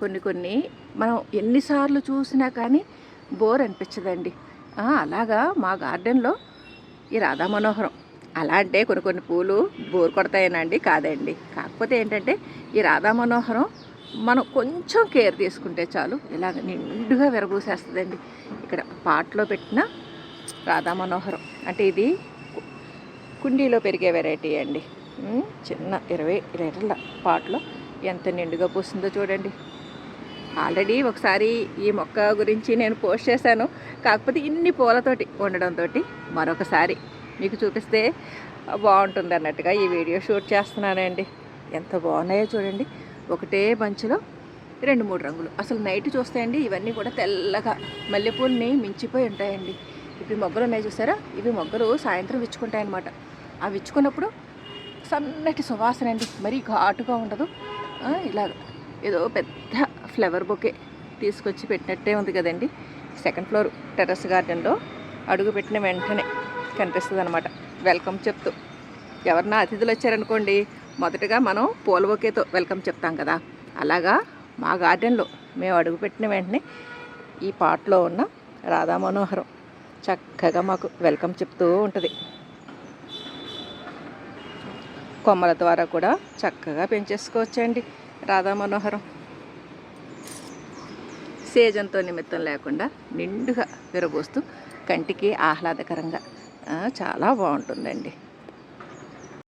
కొన్ని కొన్ని మనం ఎన్నిసార్లు చూసినా కానీ బోర్ అనిపించదండి. అలాగా మా గార్డెన్లో ఈ రాధా మనోహరం. అలా అంటే కొన్ని కొన్ని పూలు బోర్ కొడతాయనండి కాదండి. కాకపోతే ఏంటంటే ఈ రాధా మనోహరం మనం కొంచెం కేర్ తీసుకుంటే చాలు ఇలాగ నిండుగా విరబూసేస్తుందండి. ఇక్కడ పాట్లో పెట్టిన రాధా మనోహరం. అంటే ఇది కుండీలో పెరిగే వెరైటీ అండి. చిన్న ఇరవై లీటర్ల పాట్లో ఎంత నిండుగా పూస్తుందో చూడండి. ఆల్రెడీ ఒకసారి ఈ మొక్క గురించి నేను పోస్ట్ చేశాను. కాకపోతే ఇన్ని పూలతోటి ఉండడంతో మరొకసారి మీకు చూపిస్తే బాగుంటుంది అన్నట్టుగా ఈ వీడియో షూట్ చేస్తున్నానండి. ఎంత బాగున్నాయో చూడండి. ఒకటే బంచ్లో రెండు మూడు రంగులు. అసలు నైట్ చూస్తే అండి ఇవన్నీ కూడా తెల్లగా మల్లెపూలని మించిపోయి ఉంటాయండి. ఇవి మొగ్గలు ఉన్నాయి చూసారా? ఇవి మొగ్గలు సాయంత్రం విచ్చుకుంటాయి అన్నమాట ఆ విచ్చుకున్నప్పుడు సన్నటి సువాసన అండి. మరీ ఘాటుగా ఉండదు. ఆ, ఇలాగ ఏదో పెద్ద ఫ్లవర్ బొకే తీసుకొచ్చి పెట్టినట్టే ఉంది కదండి. సెకండ్ ఫ్లోర్ టెర్రస్ గార్డెన్లో అడుగు పెట్టిన వెంటనే కనిపిస్తుంది అనమాట వెల్కమ్ చెప్తూ. ఎవరన్నా అతిథులు వచ్చారనుకోండి మొదటగా మనం పూల బొకేతో వెల్కమ్ చెప్తాం కదా. అలాగా మా గార్డెన్లో మేము అడుగు పెట్టిన వెంటనే ఈ పాటలో ఉన్న రాధా మనోహరం చక్కగా మాకు వెల్కమ్ చెప్తూ ఉంటుంది. కొమ్మల ద్వారా కూడా చక్కగా పెంచేసుకోవచ్చండి. రాధా మనోహరం. సేజంతో నిమిత్తం లేకుండా నిండుగా విరబోస్తూ కంటికి ఆహ్లాదకరంగా చాలా బాగుంటుందండి.